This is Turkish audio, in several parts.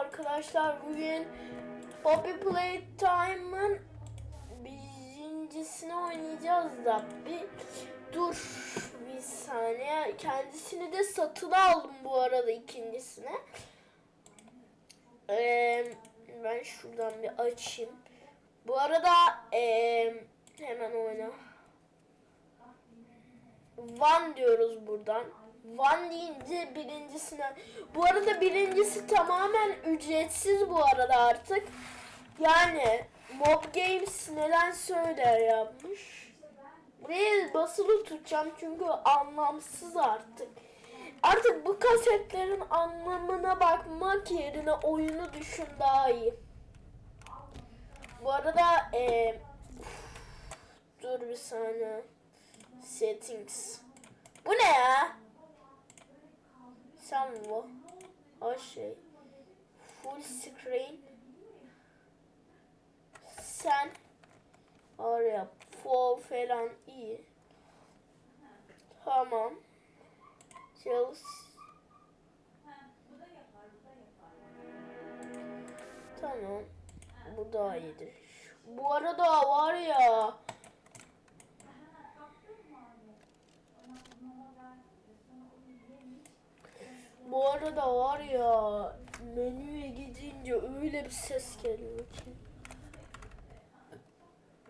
arkadaşlar bugün Poppy Playtime'ın birincisini oynayacağız da bir dur bir saniye kendisini de satın aldım bu arada ikincisine. Ee, ben şuradan bir açayım. Bu arada ee, hemen oyna. One diyoruz buradan. One deyince birincisine. Bu arada birincisi tamamen ücretsiz bu arada artık. Yani Mob Games neden söyler yapmış. Buraya basılı tutacağım çünkü anlamsız artık. Artık bu kasetlerin anlamına bakmak yerine oyunu düşün daha iyi. Bu arada eee dur bir saniye. Settings. Bu ne ya? Bu. O şey. Full screen. Sen. Oraya full falan iyi. Tamam. Chelsea. Tamam. Bu daha iyidir. Bu arada var ya. Bu arada var ya menüye gidince öyle bir ses geliyor ki.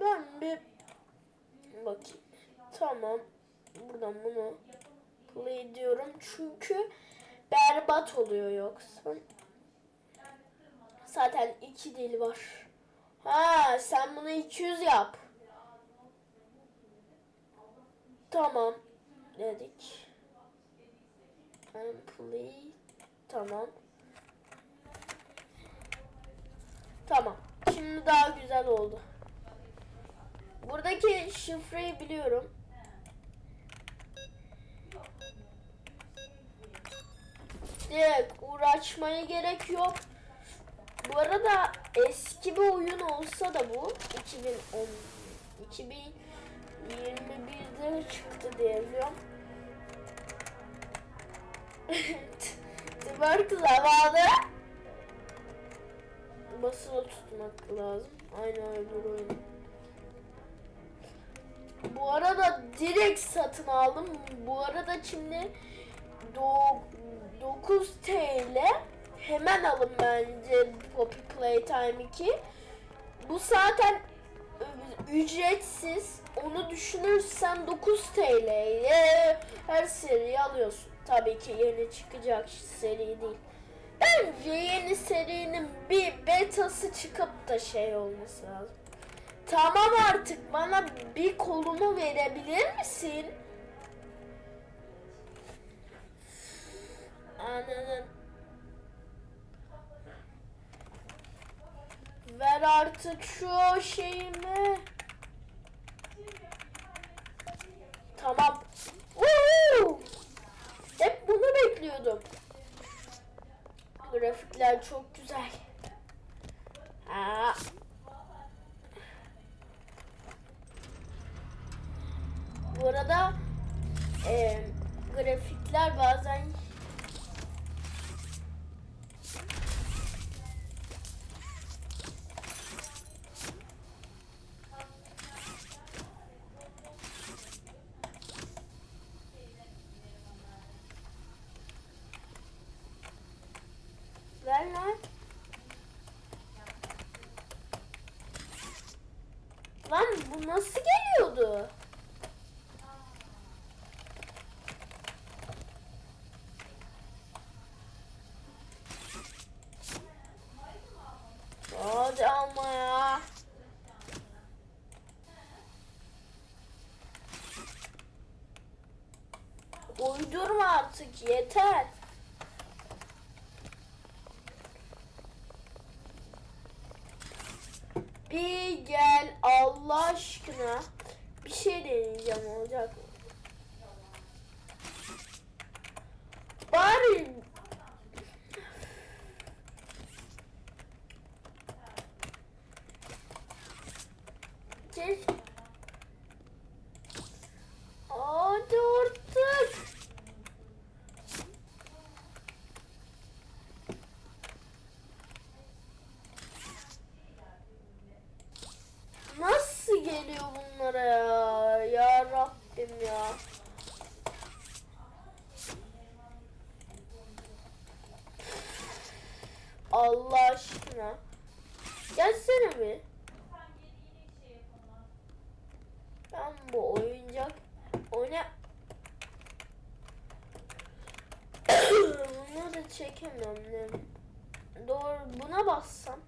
Ben bir bakayım. Tamam. Buradan bunu play diyorum çünkü berbat oluyor yoksa. Zaten iki dil var. Ha sen bunu 200 yap. Tamam dedik. Play. Tamam. Tamam. Şimdi daha güzel oldu. Buradaki şifreyi biliyorum. Direkt uğraşmaya gerek yok. Bu arada eski bir oyun olsa da bu 2010 2021'de çıktı diye. Twerk zamanı basılı tutmak lazım. Aynı öbür oyun. Bu arada direkt satın aldım. Bu arada şimdi do- 9 TL hemen alın bence Poppy Playtime 2. Bu zaten ücretsiz. Onu düşünürsen 9 TL'ye her seriyi alıyorsun. Tabii ki yeni çıkacak seri değil. Bence yeni serinin bir betası çıkıp da şey olması lazım. Tamam artık bana bir kolumu verebilir misin? Ananın. Ver artık şu şeyimi. Tamam. Woo! Hep bunu bekliyordum. Grafikler çok güzel. Aa. Bu arada e, grafikler bazen Ver lan. Lan bu nasıl geliyordu? Hadi ama ya. Uydurma artık yeter. Bir gel Allah aşkına. Bir şey deneyeceğim olacak mı? Bari Kes. Hadi artık. Allah aşkına. Gelsene bir. Ben bu oyuncak oyna Bunu da çekemiyorum. Doğru buna bassam.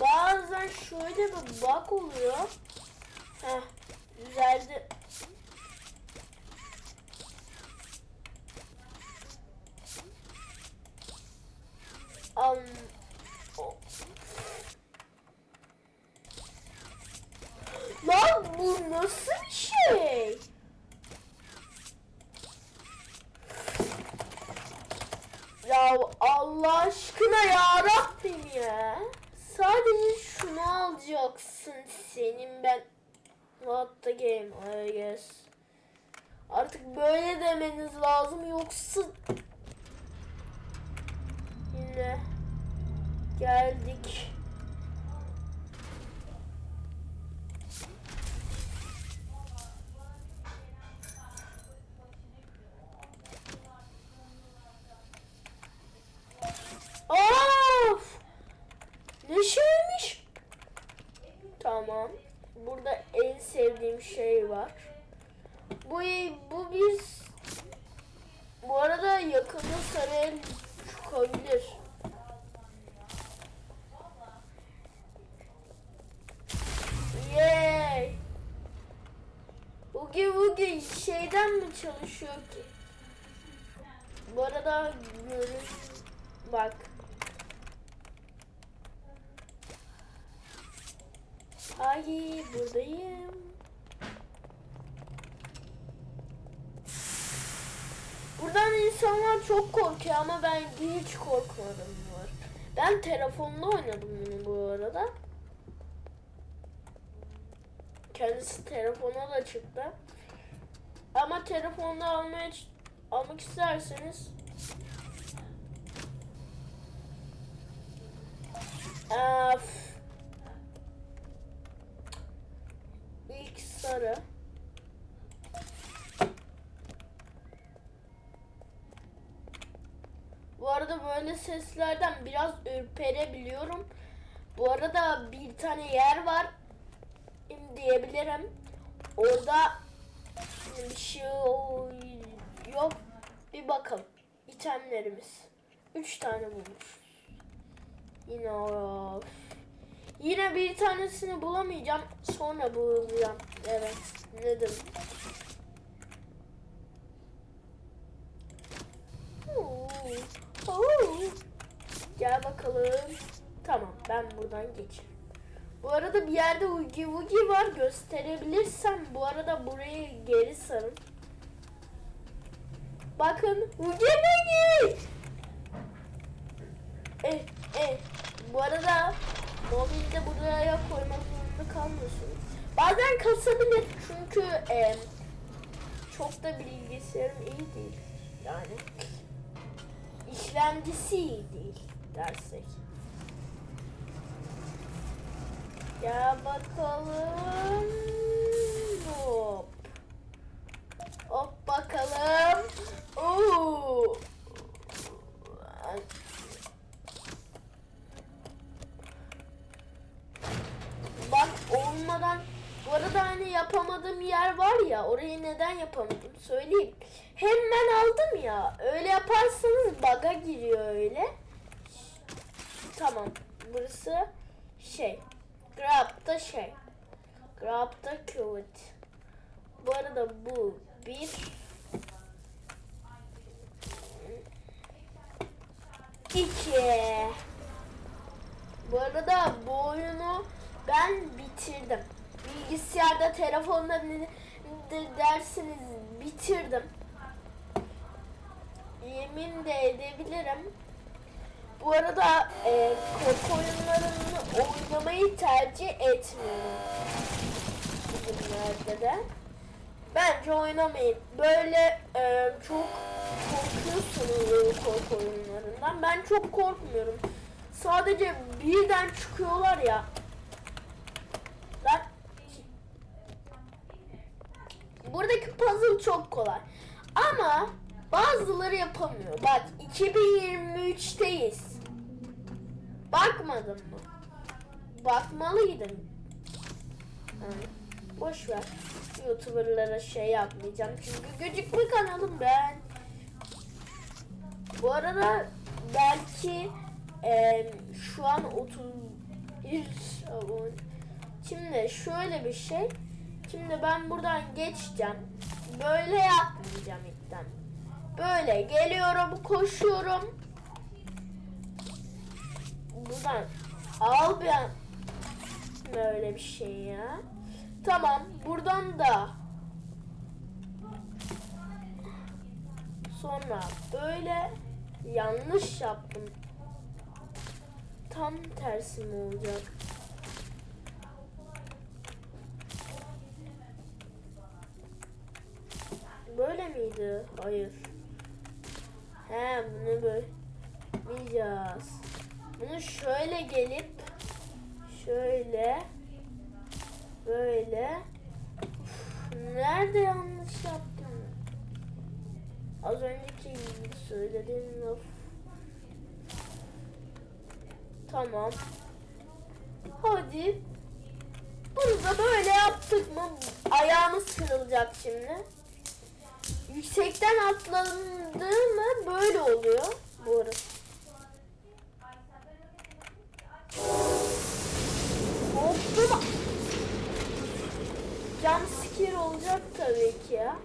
Bazen şöyle bir bug oluyor. Heh, düzeldi. Am, o- Lan bu nasıl bir şey? Ya Allah aşkına ya Rabbim ya. Sadece şunu alacaksın senin ben. What the game I guess. Artık böyle demeniz lazım yoksa yine geldik. Of! Ne şeymiş? Tamam. Burada en sevdiğim şey var. Bu bu biz bu arada yakında sarı el çıkabilir. Yay! Bugün bugün şeyden mi çalışıyor ki? Bu arada görün bak. Hayır buradayım. Buradan insanlar çok korkuyor ama ben hiç korkmadım var. Ben telefonla oynadım bunu bu arada. Kendisi telefona da çıktı. Ama telefonda almaya almak isterseniz Öf. İlk sarı. Bu arada böyle seslerden biraz ürperebiliyorum. Bu arada bir tane yer var diyebilirim. Orada şey yok. Bir bakalım. İtemlerimiz. Üç tane bulmuş. Yine of. Yine bir tanesini bulamayacağım. Sonra bulacağım. Evet. Oo. Gel bakalım. Tamam ben buradan geçeyim. Bu arada bir yerde Ugi Wugi var gösterebilirsem bu arada burayı geri sarın. Bakın Ugi Wugi. Eh eh. Bu arada mobilde buraya koymak zorunda kalmıyorsun. Bazen kasabilir çünkü e, çok da bilgisayarım iyi değil. Yani işlemcisi iyi değil dersek. Gel bakalım. Hop. Hop bakalım. Oo. Bak olmadan bu arada hani yapamadığım yer var ya orayı neden yapamadım söyleyeyim. Hemen aldım ya öyle yaparsanız baga giriyor öyle. Tamam burası şey grab şey grab da. Bu arada bu bir iki bu arada bu oyunu ben bitirdim. Bilgisayarda, telefonda de dersiniz bitirdim. Yemin de edebilirim. Bu arada e, korku oyunlarını oynamayı tercih etmiyorum. Bugünlerde de. Bence oynamayın. Böyle e, çok korkuyorsunuz korku oyunlarından. Ben çok korkmuyorum. Sadece birden çıkıyorlar ya. Lan. Buradaki puzzle çok kolay. Ama bazıları yapamıyor. Bak 2023'teyiz. Bakmadın mı? Bakmalıydın. Yani boş ver. YouTuber'lara şey yapmayacağım. Çünkü gıcıklı kanalım ben. Bu arada belki em, şu an 31 abone. Şimdi şöyle bir şey. Şimdi ben buradan geçeceğim. Böyle yapmayacağım ilkten. Böyle geliyorum, koşuyorum. Buradan al ben böyle bir şey ya. Tamam, buradan da sonra böyle yanlış yaptım. Tam tersi mi olacak? Böyle miydi? Hayır. He bunu yapmayacağız. Bunu şöyle gelip şöyle böyle Uf, nerede yanlış yaptım? Az önceki söylediğim laf. Tamam. Hadi. Bunu da böyle yaptık mı ayağımız kırılacak şimdi. Yüksekten atlandı mı böyle oluyor. Bu arada. Hoppa. Jump scare olacak tabii ki ya.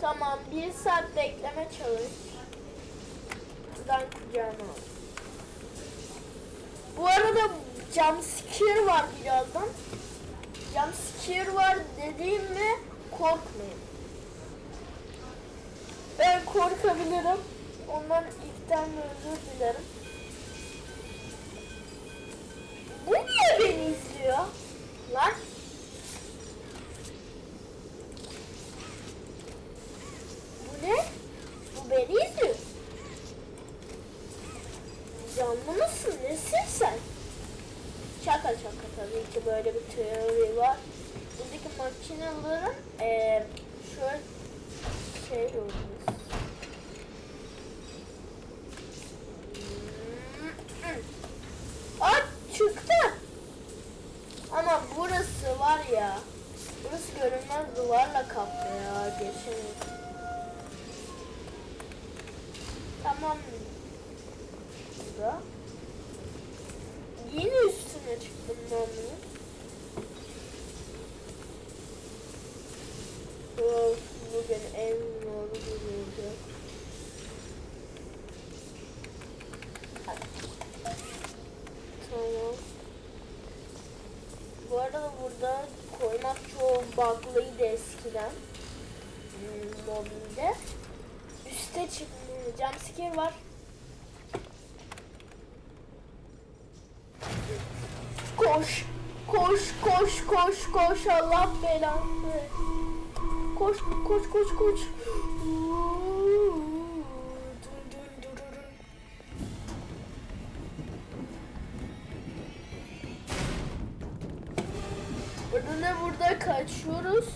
Tamam bir saat bekleme çalış. Buradan kucağına al. Bu arada jump scare var birazdan. Jump scare var dediğim mi korkmayın. Ben korkabilirim. Ondan ilkten özür dilerim. Bu niye beni izliyor? Lan. Bu ne? Bu beni izliyor. Canlı mısın? Nesin sen? Şaka şaka tabii ki böyle bir teori var. Buradaki makinelerin eee şöyle şey olmuş. Aa çıktı. Ama burası var ya. Burası görünmez duvarla kaplı Geçemeyiz. Tamam. Burada. Yine üstüne çıktım ben bunun. Of, bugün en zor günüydü. Tamam. Bu arada burada koymak çok bug'lıydı eskiden. Mobilde. Üste çıkmıyor. Jumpscare var. Koş. Koş, koş, koş, koş. Allah belanı. Koş, koş, koş, koş. Burada burada kaçıyoruz.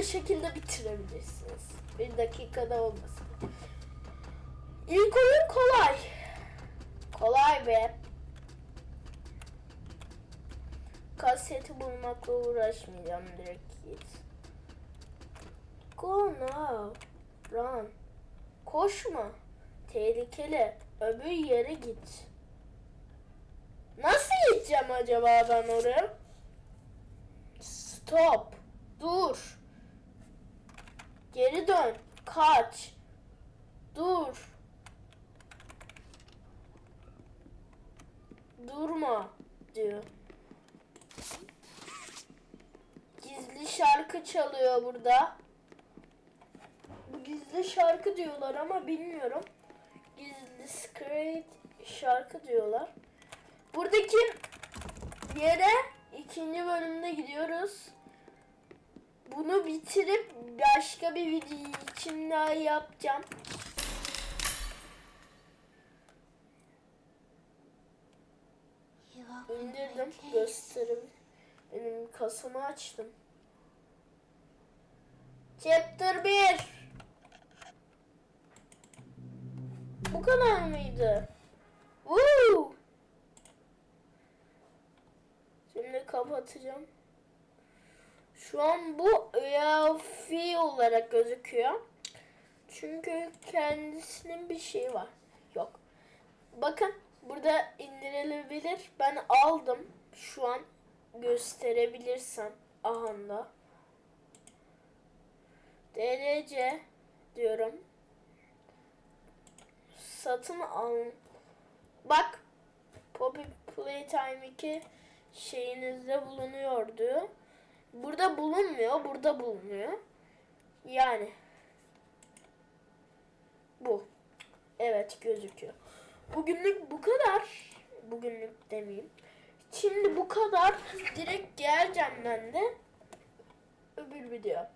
Böyle şekilde bitirebilirsiniz. Bir dakikada olmasın. İlk oyun kolay. Kolay be. Kaseti bulmakla uğraşmayacağım direkt git. Go now. Run. Koşma. Tehlikeli. Öbür yere git. Nasıl gideceğim acaba ben oraya? Stop. Dur. Geri dön. Kaç. Dur. Durma diyor. Gizli şarkı çalıyor burada. Bu gizli şarkı diyorlar ama bilmiyorum. Gizli secret şarkı diyorlar. Buradaki yere ikinci bölümde gidiyoruz. Bunu bitirip başka bir video için daha yapacağım. İndirdim gösterim. Benim kasamı açtım. Chapter 1 Bu kadar mıydı? Woo! Şimdi kapatacağım. Şu an bu EFI olarak gözüküyor. Çünkü kendisinin bir şeyi var. Yok. Bakın burada indirilebilir. Ben aldım. Şu an gösterebilirsem. Ahanda. DLC diyorum. Satın al. Bak. Poppy Playtime 2 şeyinizde bulunuyordu. Burada bulunmuyor. Burada bulunuyor. Yani. Bu. Evet gözüküyor. Bugünlük bu kadar. Bugünlük demeyeyim. Şimdi bu kadar. Direkt geleceğim ben de. Öbür video.